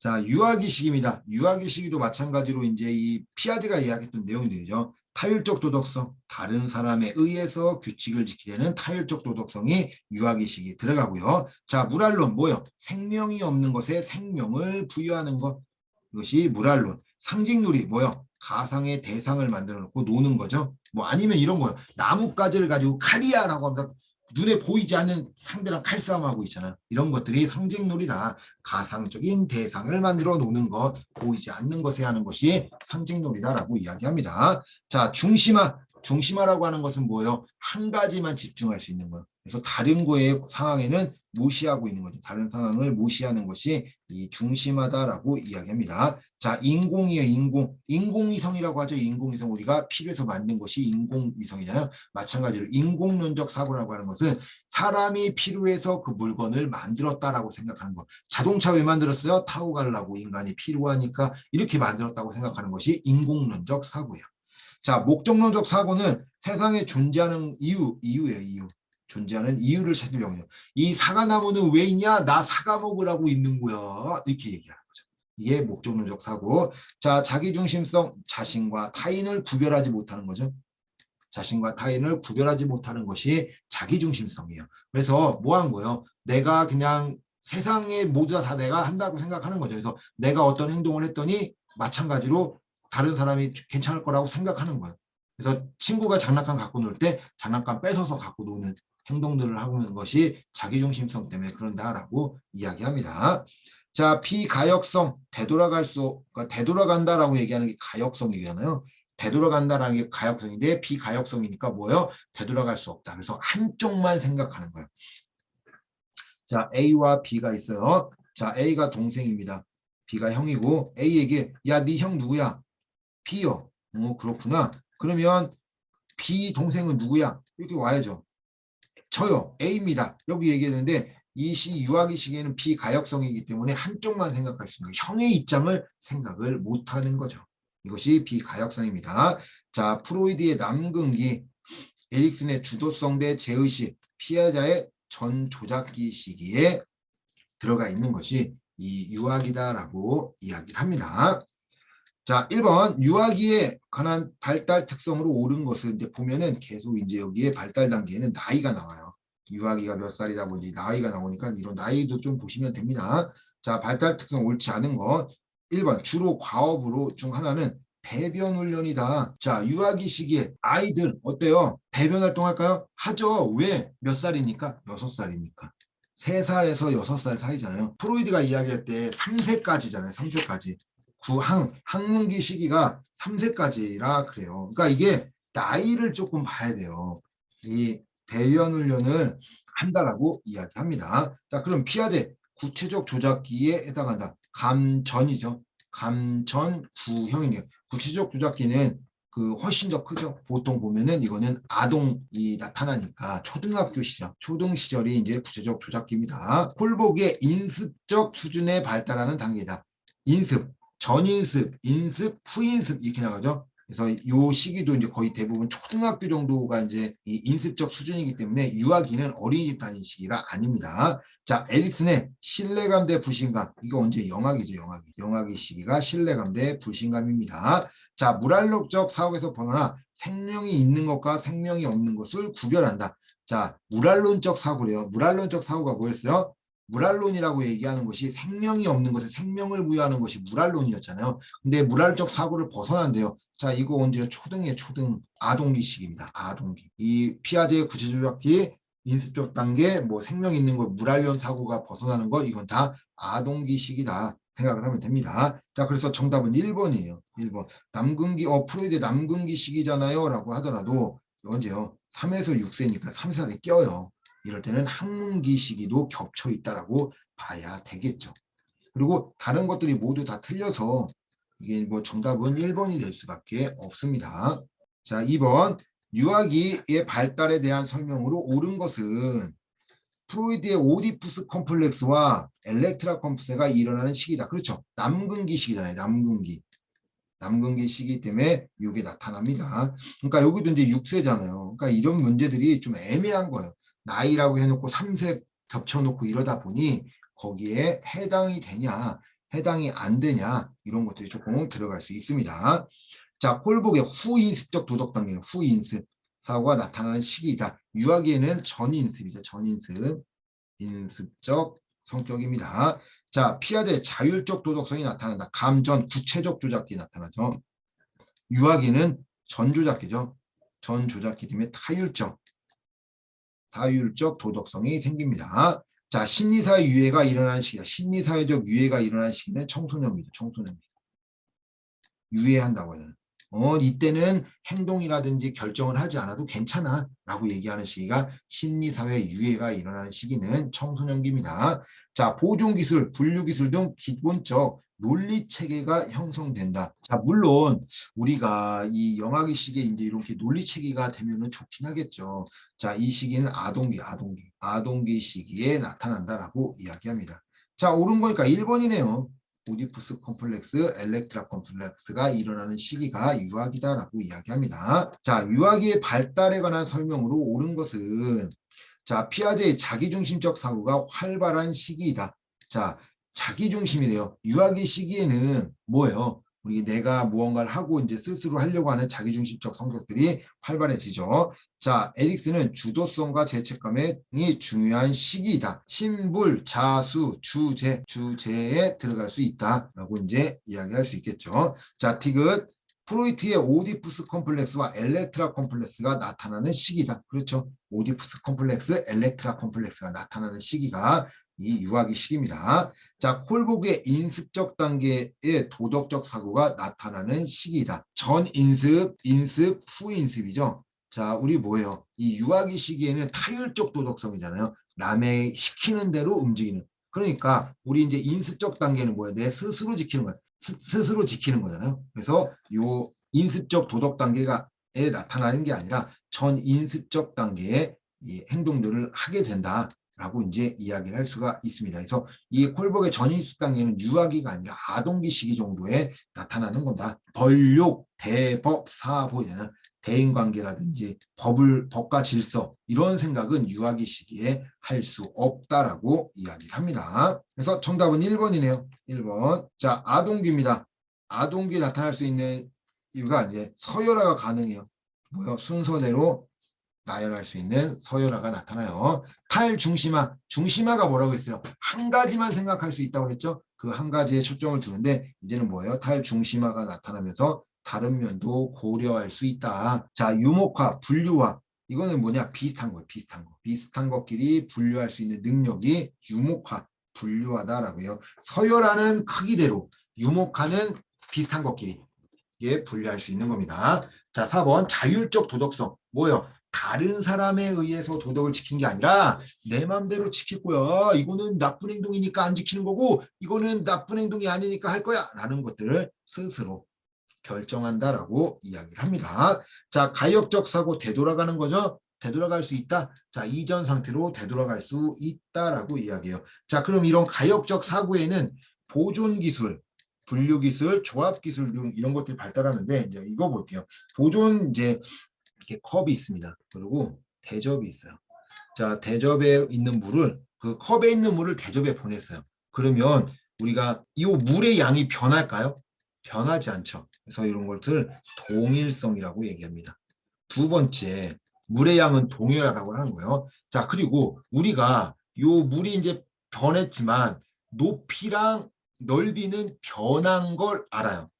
자, 유아기 시기입니다. 유아기 시기도 마찬가지로 이제 이 피아제가 이야기했던 내용들이죠. 타율적 도덕성, 다른 사람에 의해서 규칙을 지키게 되는 타율적 도덕성이 유아기 시기 들어가고요. 자, 물알론 뭐요? 생명이 없는 것에 생명을 부여하는 것. 이것이 물알론. 상징놀이 뭐요? 가상의 대상을 만들어 놓고 노는 거죠. 뭐 아니면 이런 거요. 나뭇가지를 가지고 칼이야라고 하면서 눈에 보이지 않는 상대랑 칼싸움하고 있잖아. 이런 것들이 상징놀이다. 가상적인 대상을 만들어 놓는 것, 보이지 않는 것에 하는 것이 상징놀이다라고 이야기합니다. 자, 중심화. 중심화라고 하는 것은 뭐예요? 한 가지만 집중할 수 있는 거예요. 그래서 다른 거의 상황에는 무시하고 있는 거죠. 다른 상황을 무시하는 것이 이 중심하다라고 이야기합니다. 자, 인공이에요, 인공. 인공위성이라고 하죠. 인공위성 우리가 필요해서 만든 것이 인공위성이잖아요. 마찬가지로 인공론적 사고라고 하는 것은 사람이 필요해서 그 물건을 만들었다라고 생각하는 것. 자동차 왜 만들었어요? 타고 가려고 인간이 필요하니까 이렇게 만들었다고 생각하는 것이 인공론적 사고예요. 자, 목적론적 사고는 세상에 존재하는 이유, 이유예요, 이유. 존재하는 이유를 찾으려고 해요. 이 사과나무는 왜 있냐? 나 사과 먹으라고 있는 거야. 이렇게 얘기하는 거죠. 이게 목적론적 사고. 자, 자기중심성, 자신과 타인을 구별하지 못하는 거죠. 자신과 타인을 구별하지 못하는 것이 자기중심성이에요. 그래서 뭐 한 거예요? 내가 그냥 세상에 모두 다, 다 내가 한다고 생각하는 거죠. 그래서 내가 어떤 행동을 했더니 마찬가지로 다른 사람이 괜찮을 거라고 생각하는 거예요. 그래서 친구가 장난감 갖고 놀 때 장난감 뺏어서 갖고 노는 행동들을 하고 있는 것이 자기중심성 때문에 그런다라고 이야기합니다. 자, 비가역성, 되돌아갈 수, 그러니까 되돌아간다라고 얘기하는 게 가역성이잖아요. 되돌아간다라는 게 가역성인데 비가역성이니까 뭐예요? 되돌아갈 수 없다. 그래서 한쪽만 생각하는 거예요. 자, A와 B가 있어요. 자, A가 동생입니다. B가 형이고 A에게 야, 네 형 누구야? B요. 어, 그렇구나. 그러면 B 동생은 누구야? 이렇게 와야죠. 저요. A입니다. 여기 얘기했는데 이 시 유아기 시기에는 비가역성이기 때문에 한쪽만 생각할 수 있는. 형의 입장을 생각을 못하는 거죠. 이것이 비가역성입니다. 자, 프로이드의 남근기, 에릭슨의 주도성 대 제의식, 피아자의 전조작기 시기에 들어가 있는 것이 이 유아기다라고 이야기를 합니다. 자, 1번 유아기에 관한 발달 특성으로 옳은 것을 이제 보면은 계속 이제 여기에 발달 단계에는 나이가 나와요. 유아기가 몇 살이다 보니 나이가 나오니까 이런 나이도 좀 보시면 됩니다. 자, 발달 특성 옳지 않은 것. 1번 주로 과업으로 중 하나는 배변 훈련이다. 자, 유아기 시기에 아이들 어때요? 배변 활동할까요? 하죠. 왜? 몇 살이니까? 여섯 살이니까. 3살에서 6살 사이잖아요. 프로이드가 이야기할 때 3세까지잖아요. 3세까지. 구항, 학문기 시기가 3세까지라 그래요. 그러니까 이게 나이를 조금 봐야 돼요. 이 배변 훈련을 한다라고 이야기합니다. 자, 그럼 피아제 구체적 조작기에 해당한다. 감전이죠. 감전 구형이네요. 구체적 조작기는 그 훨씬 더 크죠. 보통 보면은 이거는 아동이 나타나니까 초등학교 시절, 초등 시절이 이제 구체적 조작기입니다. 콜복의 인습적 수준에 발달하는 단계다. 인습, 전인습, 인습, 후인습 이렇게 나가죠. 그래서 이 시기도 이제 거의 대부분 초등학교 정도가 이제 이 인습적 수준이기 때문에 유아기는 어린이집 다니는 시기가 아닙니다. 자, 에릭슨의 신뢰감 대 불신감. 이거 언제 영악이죠, 영악이. 영악이 시기가 신뢰감 대 불신감입니다. 자, 물알력적 사고에서 벗어나 생명이 있는 것과 생명이 없는 것을 구별한다. 자, 물알론적 사고래요. 물알론적 사고가 뭐였어요? 물알론이라고 얘기하는 것이 생명이 없는 것에 생명을 부여하는 것이 물알론이었잖아요. 근데 물알적 사고를 벗어난대요. 자, 이거 언제 초등의 초등 아동기 시기입니다. 아동기. 이 피아제 구체조작기 인습적 단계, 뭐 생명 있는 것, 물알련 사고가 벗어나는 것, 이건 다 아동기 시기다 생각을 하면 됩니다. 자, 그래서 정답은 1번이에요. 1번. 남근기, 어, 프로이드 남근기 시기잖아요. 라고 하더라도 언제요? 3에서 6세니까 3살이 껴요. 이럴 때는 학문기 시기도 겹쳐 있다라고 봐야 되겠죠. 그리고 다른 것들이 모두 다 틀려서 이게 뭐 정답은 1번이 될 수밖에 없습니다. 자, 2번. 유아기의 발달에 대한 설명으로 옳은 것은 프로이드의 오디푸스 컴플렉스와 엘렉트라 컴플렉스가 일어나는 시기다. 그렇죠. 남근기 시기잖아요. 남근기. 남근기 시기 때문에 이게 나타납니다. 그러니까 여기도 이제 6세잖아요. 그러니까 이런 문제들이 좀 애매한 거예요. 나이라고 해놓고 3세 겹쳐놓고 이러다 보니 거기에 해당이 되냐 해당이 안 되냐 이런 것들이 조금 들어갈 수 있습니다. 자, 콜복의 후인습적 도덕 단계는 후인습 사고가 나타나는 시기이다. 유아기에는 전인습이죠. 전인습, 인습적 성격입니다. 자, 피아제의 자율적 도덕성이 나타난다. 감전, 구체적 조작기 나타나죠. 유아기는 전조작기죠. 전조작기 때문에 타율적, 타율적 도덕성이 생깁니다. 자, 심리사회 유해가 일어나는 시기다. 심리사회적 유해가 일어나는 시기는 청소년기죠. 청소년기. 유해한다고 하는. 어, 이때는 행동이라든지 결정을 하지 않아도 괜찮아 라고 얘기하는 시기가 심리사회 유해가 일어나는 시기는 청소년기입니다. 자, 보존기술, 분류기술 등 기본적 논리체계가 형성된다. 자, 물론 우리가 이 영아기 시기에 이제 이렇게 논리체계가 되면은 좋긴 하겠죠. 자, 이 시기는 아동기, 아동기, 아동기 시기에 나타난다라고 이야기합니다. 자, 옳은 거니까 1번이네요. 오디푸스 컴플렉스, 엘렉트라 컴플렉스가 일어나는 시기가 유아기다라고 이야기합니다. 자, 유아기의 발달에 관한 설명으로 옳은 것은 자, 피아제의 자기중심적 사고가 활발한 시기이다. 자, 자기중심이래요. 유아기 시기에는 뭐예요? 우리 내가 무언가를 하고 이제 스스로 하려고 하는 자기중심적 성격들이 활발해지죠. 자, 에릭스는 주도성과 죄책감이 중요한 시기이다. 신불, 자수, 주제, 주제에 들어갈 수 있다라고 이제 이야기할 수 있겠죠. 자, 티귿, 프로이트의 오디푸스 컴플렉스와 엘렉트라 컴플렉스가 나타나는 시기다. 그렇죠. 오디푸스 컴플렉스, 엘렉트라 컴플렉스가 나타나는 시기가 이 유아기 시기입니다. 자, 콜복의 인습적 단계의 도덕적 사고가 나타나는 시기이다. 전 인습, 인습, 후 인습이죠. 자, 우리 뭐예요? 이 유아기 시기에는 타율적 도덕성이잖아요. 남의 시키는 대로 움직이는. 그러니까 우리 이제 인습적 단계는 뭐예요? 내 스스로 지키는 거야. 스, 스스로 지키는 거잖아요. 그래서 요 인습적 도덕 단계가 에 나타나는 게 아니라 전 인습적 단계의 이 행동들을 하게 된다. 라고 이제 이야기를 할 수가 있습니다. 그래서 이 콜복의 전인습 단계는 유아기가 아니라 아동기 시기 정도에 나타나는 건다. 벌욕, 대법, 사보잖아. 대인관계라든지 법을 법과 질서 이런 생각은 유아기 시기에 할 수 없다라고 이야기를 합니다. 그래서 정답은 1번이네요. 1번. 자, 아동기입니다. 아동기에 나타날 수 있는 이유가 이제 서열화가 가능해요. 뭐요? 순서대로 나열할 수 있는 서열화가 나타나요. 탈중심화, 중심화가 뭐라고 했어요? 한 가지만 생각할 수 있다고 그랬죠? 그 한 가지에 초점을 두는데 이제는 뭐예요? 탈중심화가 나타나면서 다른 면도 고려할 수 있다. 자, 유목화, 분류화. 이거는 뭐냐? 비슷한 거예요. 비슷한 거. 비슷한 것끼리 분류할 수 있는 능력이 유목화, 분류하다라고요. 서열화는 크기대로, 유목화는 비슷한 것끼리 예, 분류할 수 있는 겁니다. 자, 4번 자율적 도덕성. 뭐요? 다른 사람에 의해서 도덕을 지킨 게 아니라 내 맘대로 지킬 거야. 이거는 나쁜 행동이니까 안 지키는 거고 이거는 나쁜 행동이 아니니까 할 거야. 라는 것들을 스스로 결정한다라고 이야기를 합니다. 자, 가역적 사고 되돌아가는 거죠. 되돌아갈 수 있다. 자, 이전 상태로 되돌아갈 수 있다라고 이야기해요. 자, 그럼 이런 가역적 사고에는 보존 기술, 분류 기술, 조합 기술 등 이런 것들이 발달하는데 이제 이거 볼게요. 보존 이제 이렇게 컵이 있습니다. 그리고 대접이 있어요. 자, 대접에 있는 물을 그 컵에 있는 물을 대접에 보냈어요. 그러면 우리가 이 물의 양이 변할까요? 변하지 않죠. 그래서 이런 것을 동일성이라고 얘기합니다. 두 번째, 물의 양은 동일하다고 하는 거예요. 자, 그리고 우리가 요 물이 이제 변했지만 높이랑 넓이는 변한 걸 알아요.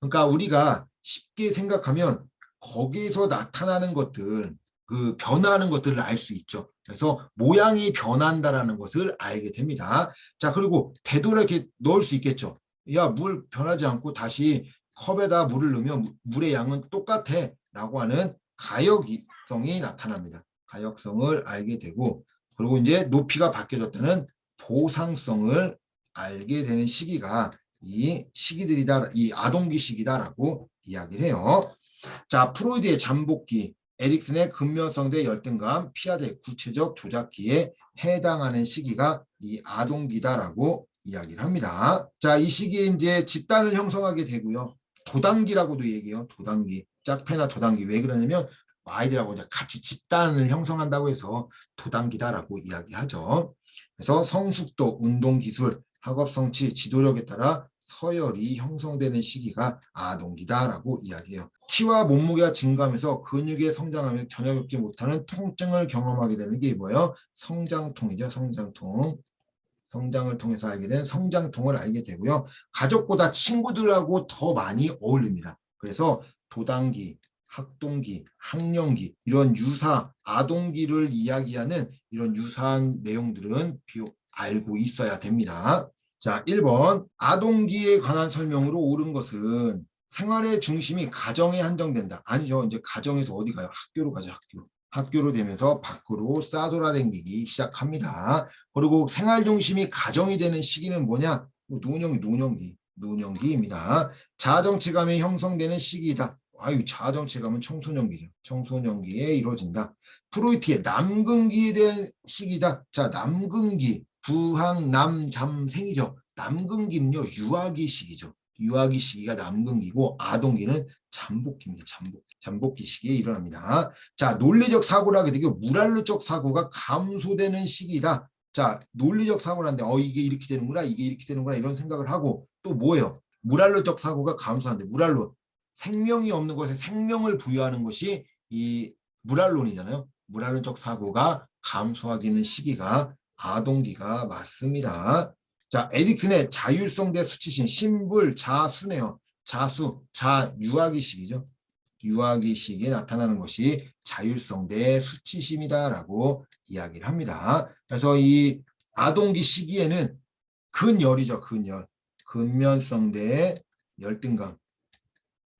그러니까 우리가 쉽게 생각하면 거기서 나타나는 것들, 그 변화하는 것들을 알 수 있죠. 그래서 모양이 변한다라는 것을 알게 됩니다. 자, 그리고 되돌아 이렇게 넣을 수 있겠죠. 야, 물 변하지 않고 다시 컵에다 물을 넣으면 물의 양은 똑같아 라고 하는 가역성이 나타납니다. 가역성을 알게 되고 그리고 이제 높이가 바뀌어졌다는 보상성을 알게 되는 시기가 이 시기들이다, 이 아동기 시기다라고 이야기를 해요. 자, 프로이드의 잠복기, 에릭슨의 근면성대 열등감, 피아드의 구체적 조작기에 해당하는 시기가 이 아동기다라고 이야기를 합니다. 자, 이 시기에 이제 집단을 형성하게 되고요. 도단기라고도 얘기해요. 도단기. 짝패나 도단기. 왜 그러냐면 아이들하고 이제 같이 집단을 형성한다고 해서 도단기다라고 이야기하죠. 그래서 성숙도, 운동기술, 학업 성취, 지도력에 따라 서열이 형성되는 시기가 아동기다라고 이야기해요. 키와 몸무게가 증가하면서 근육의 성장하며 전혀 겪지 못하는 통증을 경험하게 되는 게 뭐예요? 성장통이죠. 성장통. 성장을 통해서 알게 된 성장통을 알게 되고요. 가족보다 친구들하고 더 많이 어울립니다. 그래서 도단기, 학동기, 학령기 이런 유사 아동기를 이야기하는 이런 유사한 내용들은 비록 알고 있어야 됩니다. 자, 1번 아동기에 관한 설명으로 옳은 것은 생활의 중심이 가정에 한정된다. 아니죠. 이제 가정에서 어디 가요? 학교로 가죠. 학교. 학교로 되면서 밖으로 싸돌아다니기 시작합니다. 그리고 생활 중심이 가정이 되는 시기는 뭐냐? 뭐 노년기, 노년기, 노년기입니다. 자정체감이 형성되는 시기이다. 아유, 자정체감은 청소년기죠. 청소년기에 이루어진다. 프로이트의 남근기에 대한 시기다. 자, 남근기, 부항, 남, 잠, 생이죠. 남근기는요, 유아기 시기죠. 유아기 시기가 남근기고 아동기는 잠복기입니다. 잠복. 잠복기 시기에 일어납니다. 자, 논리적 사고를 하게 되고 물알르적 사고가 감소되는 시기다. 자, 논리적 사고라는데 어 이게 이렇게 되는구나, 이게 이렇게 되는구나 이런 생각을 하고 또 뭐예요? 물알르적 사고가 감소하는데 물알로 생명이 없는 것에 생명을 부여하는 것이 이 물알론이잖아요. 물알론적 사고가 감소하기는 시기가 아동기가 맞습니다. 자, 에릭슨의 자율성 대 수치심, 신불, 자수네요. 자수, 자, 유아기 시기죠. 유아기 시기에 나타나는 것이 자율성 대 수치심이다라고 이야기를 합니다. 그래서 이 아동기 시기에는 근열이죠, 근열. 근면성 대 열등감.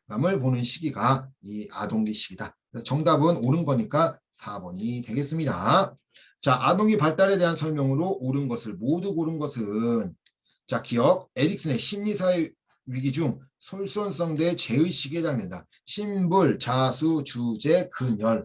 감을 보는 시기가 이 아동기 시기다. 정답은 옳은 거니까 4번이 되겠습니다. 자, 아동기 발달에 대한 설명으로 옳은 것을 모두 고른 것은 자, 기억 에릭슨의 심리사회 위기 중 솔선성 대 제의식에 해당된다. 신불, 자수, 주제, 근열.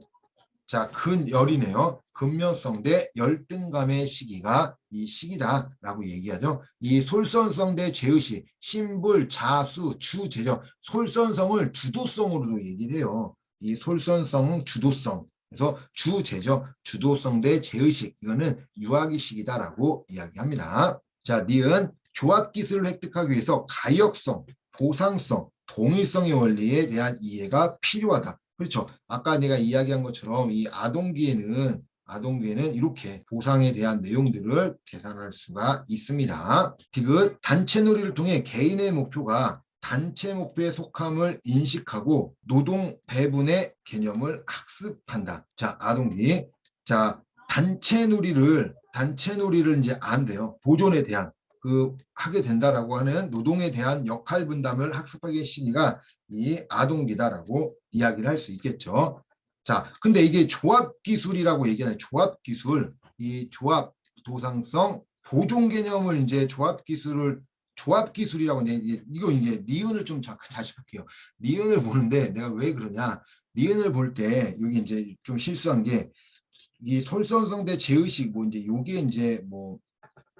자, 근열이네요. 근면성 대 열등감의 시기가 이 시기다라고 얘기하죠. 이 솔선성 대 제의식, 신불, 자수, 주제죠. 솔선성을 주도성으로도 얘기를 해요. 이 솔선성, 주도성. 그래서 주제죠. 주도성 대 제의식. 이거는 유아기 시기다라고 이야기합니다. 자, 니은 조합 기술을 획득하기 위해서 가역성, 보상성, 동일성의 원리에 대한 이해가 필요하다. 그렇죠. 아까 내가 이야기한 것처럼 이 아동기에는 아동기에는 이렇게 보상에 대한 내용들을 계산할 수가 있습니다. 디귿 단체 놀이를 통해 개인의 목표가 단체 목표에 속함을 인식하고 노동 배분의 개념을 학습한다. 자, 아동기. 자, 단체 놀이를 단체 놀이를 이제 안 돼요. 보존에 대한 그 하게 된다라고 하는 노동에 대한 역할 분담을 학습하기 시기가 이 아동기다라고 이야기를 할 수 있겠죠. 자, 근데 이게 조합 기술이라고 얘기하는 조합 기술, 이 조합 도상성 보존 개념을 이제 조합 기술을 조합 기술이라고 이제 이거 이제 니은을 좀 자식할게요. 니은을 보는데 내가 왜 그러냐? 니은을 볼 때 여기 이제 좀 실수한 게이 솔선성대 제의식 뭐 이제 요게 이제 뭐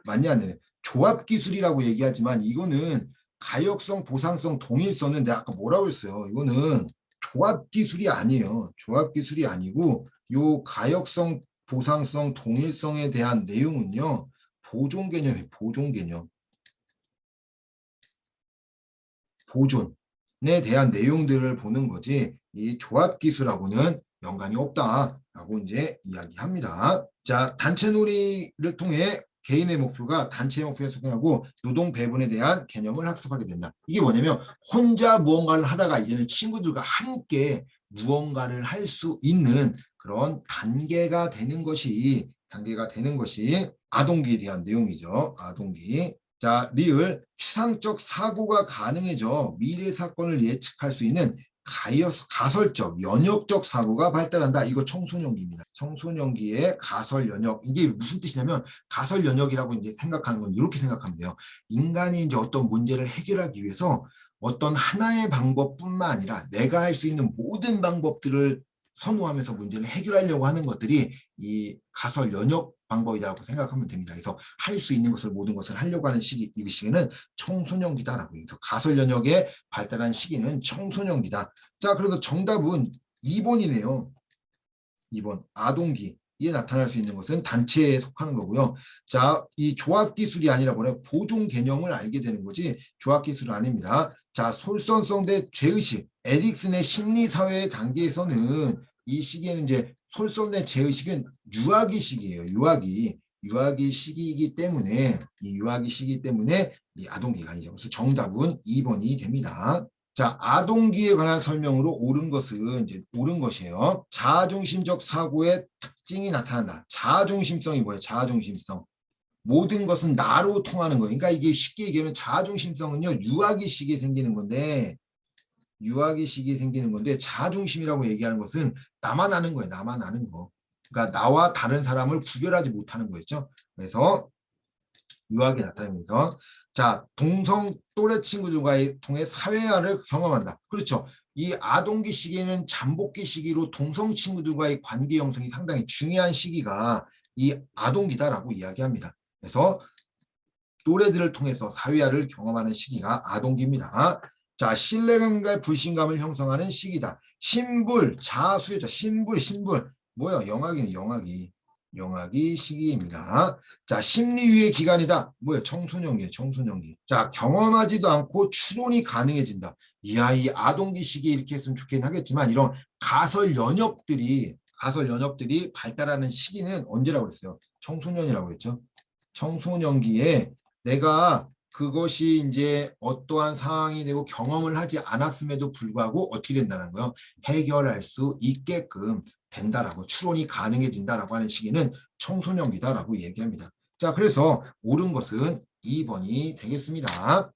맞냐 안 조합 기술이라고 얘기하지만 이거는 가역성, 보상성, 동일성은 내가 아까 뭐라고 했어요. 이거는 조합 기술이 아니에요. 조합 기술이 아니고 요 가역성, 보상성, 동일성에 대한 내용은요. 보존 개념이 보존 개념. 보존에 대한 내용들을 보는 거지 이 조합 기술하고는 연관이 없다라고 이제 이야기합니다. 자, 단체 놀이를 통해 개인의 목표가 단체의 목표에 속하고 노동 배분에 대한 개념을 학습하게 된다. 이게 뭐냐면 혼자 무언가를 하다가 이제는 친구들과 함께 무언가를 할 수 있는 그런 단계가 되는 것이 단계가 되는 것이 아동기에 대한 내용이죠. 아동기. 자, 리을 추상적 사고가 가능해져 미래 사건을 예측할 수 있는 가설적, 연역적 사고가 발달한다. 이거 청소년기입니다. 청소년기의 가설 연역. 이게 무슨 뜻이냐면 가설 연역이라고 이제 생각하는 건 이렇게 생각하면 돼요. 인간이 이제 어떤 문제를 해결하기 위해서 어떤 하나의 방법뿐만 아니라 내가 할 수 있는 모든 방법들을 선호하면서 문제를 해결하려고 하는 것들이 이 가설 연역 방법이라고 생각하면 됩니다. 그래서 할 수 있는 것을 모든 것을 하려고 하는 시기 이 시기는 청소년기다라고 해서 가설 연역에 발달한 시기는 청소년기다. 자, 그래서 정답은 2번이네요. 2번 아동기. 이에 나타날 수 있는 것은 단체에 속하는 거고요. 자, 이 조합 기술이 아니라 뭐래 보존 개념을 알게 되는 거지 조합 기술은 아닙니다. 자, 솔선성 대 죄의식. 에릭슨의 심리 사회 단계에서는 이 시기에는 이제 솔선 대 죄의식은 유아기 시기예요. 유아기. 유아기 시기이기 때문에 이 유아기 시기 때문에 이 아동 기간이죠. 그래서 정답은 2번이 됩니다. 자, 아동기에 관한 설명으로 옳은 것은 이제 옳은 것이에요. 자아중심적 사고의 특징이 나타난다. 자아중심성이 뭐예요? 자아중심성. 모든 것은 나로 통하는 거예요. 그러니까 이게 쉽게 얘기하면 자아중심성은요, 유아기 시기에 생기는 건데, 유아기 시기에 생기는 건데, 자아중심이라고 얘기하는 것은 나만 아는 거예요. 나만 아는 거. 그러니까 나와 다른 사람을 구별하지 못하는 거였죠. 그래서 유아기 나타내면서 자, 동성 또래 친구들과의 통해 사회화를 경험한다. 그렇죠. 이 아동기 시기에는 잠복기 시기로 동성 친구들과의 관계 형성이 상당히 중요한 시기가 이 아동기다라고 이야기합니다. 그래서 또래들을 통해서 사회화를 경험하는 시기가 아동기입니다. 자, 신뢰감과 불신감을 형성하는 시기다. 신불, 자수요자, 신불, 신불. 뭐야? 영악이네, 영악이. 영악이 시기입니다. 자, 심리유예 기간이다. 뭐야? 청소년기, 청소년기. 자, 경험하지도 않고 추론이 가능해진다. 이야, 이 아동기 시기에 이렇게 했으면 좋긴 하겠지만, 이런 가설 연역들이, 가설 연역들이 발달하는 시기는 언제라고 그랬어요? 청소년이라고 그랬죠. 청소년기에 내가 그것이 이제 어떠한 상황이 되고 경험을 하지 않았음에도 불구하고 어떻게 된다는 거요? 해결할 수 있게끔 된다라고 추론이 가능해진다라고 하는 시기는 청소년기다라고 얘기합니다. 자, 그래서 옳은 것은 2번이 되겠습니다.